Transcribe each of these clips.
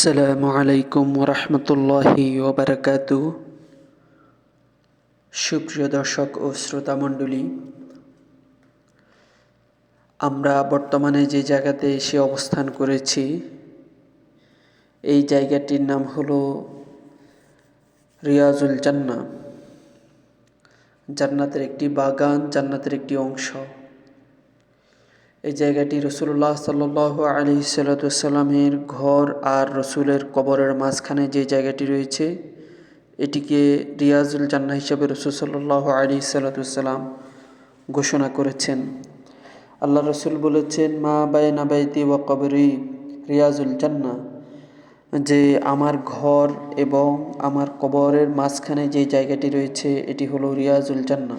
আসসালামু আলাইকুম ওরহমতুল্লাহি ওবরাকাতু। সুপ্রিয় দর্শক ও শ্রোতা মণ্ডলী, আমরা বর্তমানে যে জায়গাতে এসে অবস্থান করেছি, এই জায়গাটির নাম হলো রিয়াজুল জান্না জান্নাতের একটি বাগান, জান্নাতের একটি অংশ। এই জায়গাটি রসুল্লাহ সাল আলি সাল্লামের ঘর আর রসুলের কবরের মাঝখানে যে জায়গাটি রয়েছে, এটিকে রিয়াজুল জান্না হিসাবে রসুল সাল্লাহ আলি সাল্লাম ঘোষণা করেছেন। আল্লাহ রসুল বলেছেন, মা বাই নাবাইতি ও কবরি রিয়াজুল জান্না যে আমার ঘর এবং আমার কবরের মাঝখানে যে জায়গাটি রয়েছে, এটি হলো রিয়াজুল জান্না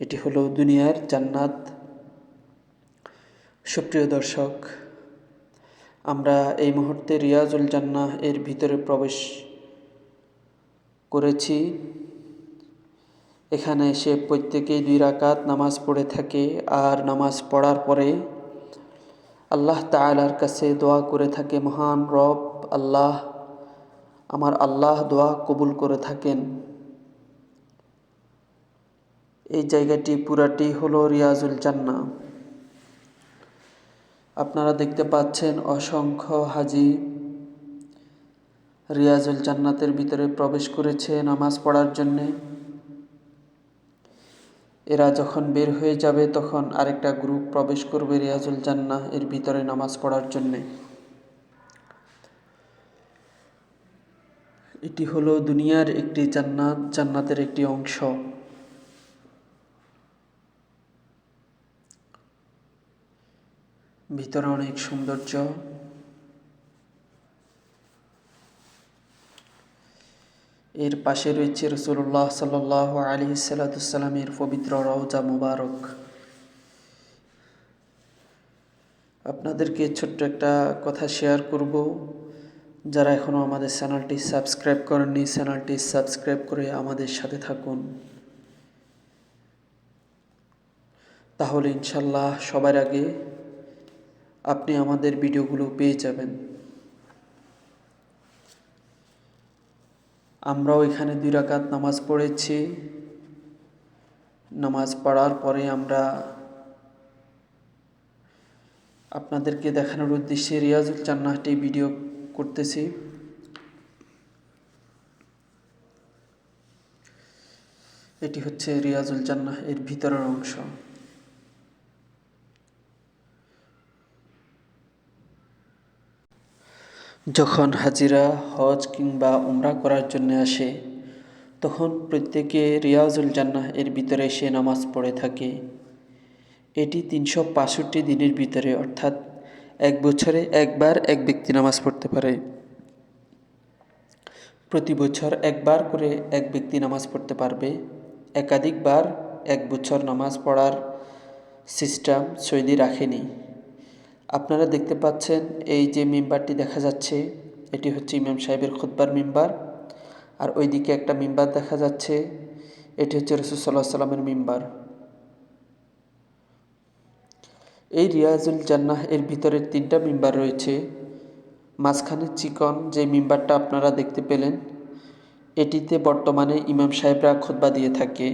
এটি হলো দুনিয়ার জান্নাত। সুপ্রিয় দর্শক, আমরা এই মুহূর্তে রিয়াজুল জান্নাহ এর ভিতরে প্রবেশ করেছি। এখানে এসে প্রত্যেকেই দুই রাকাত নামাজ পড়ে থাকে আর নামাজ পড়ার পরে আল্লাহ তালার কাছে দোয়া করে থাকে, মহান রব, আল্লাহ, আমার আল্লাহ দোয়া কবুল করে থাকেন। এই জায়গাটি, পুরাটি হলো রিয়াজুল জান্না আপনারা দেখতে পাচ্ছেন অসংখ্য হাজি রিয়াজুল জান্নাতের ভিতরে প্রবেশ করেছে নামাজ পড়ার জন্যে। এরা যখন বের হয়ে যাবে তখন আরেকটা গ্রুপ প্রবেশ করবে রিয়াজুল জান্না এর ভিতরে নামাজ পড়ার জন্যে। এটি হলো দুনিয়ার একটি জান্নাত, জান্নাতের একটি অংশ। ভিতরে অনেক সৌন্দর্য। এর পাশে রয়েছে রসুল্লাহ সাল আলী সাল্লাতুসাল্লামের পবিত্র রওজা মুবারক। আপনাদেরকে ছোট্ট একটা কথা শেয়ার করব। যারা এখনও আমাদের চ্যানেলটি সাবস্ক্রাইব করেননি, চ্যানেলটি সাবস্ক্রাইব করে আমাদের সাথে থাকুন। তাহলে ইনশাল্লাহ সবার আগে আপনি আমাদের ভিডিওগুলো পেয়ে যাবেন। আমরাও এখানে দুই রাকাত নামাজ পড়েছি। নামাজ পড়ার পরে আমরা আপনাদেরকে দেখানোর উদ্দেশ্যে রিয়াজুল চান্নাহটি ভিডিও করতেছি। এটি হচ্ছে রিয়াজুল জান্নাহ এর ভিতরের অংশ। যখন হাজিরা, হজ কিংবা উমরা করার জন্য আসে, তখন প্রত্যেকে রিয়াজুল জান্নাহ এর ভিতরে সে নামাজ পড়ে থাকে। এটি তিনশো পাঁষট্টি দিনের ভিতরে, অর্থাৎ এক বছরে একবার এক ব্যক্তি নামাজ পড়তে পারে। প্রতি বছর একবার করে এক ব্যক্তি নামাজ পড়তে পারবে। একাধিকবার এক বছর নামাজ পড়ার সিস্টেম সৈদি রাখেনি। আপনারা দেখতে পাচ্ছেন এই যে মেম্বারটি দেখা যাচ্ছে, এটি হচ্ছে ইমাম সাহেবের খুদ্বার মেম্বার। আর ওইদিকে একটা মেম্বার দেখা যাচ্ছে, এটি হচ্ছে রসুল সাল্লাহ সাল্লামের মেম্বার। এই রিয়াজুল জান্নাহ এর ভিতরে তিনটা মেম্বার রয়েছে। মাঝখানে চিকন, যে মেম্বারটা আপনারা দেখতে পেলেন, এটিতে বর্তমানে ইমাম সাহেবরা খোদবা দিয়ে থাকে।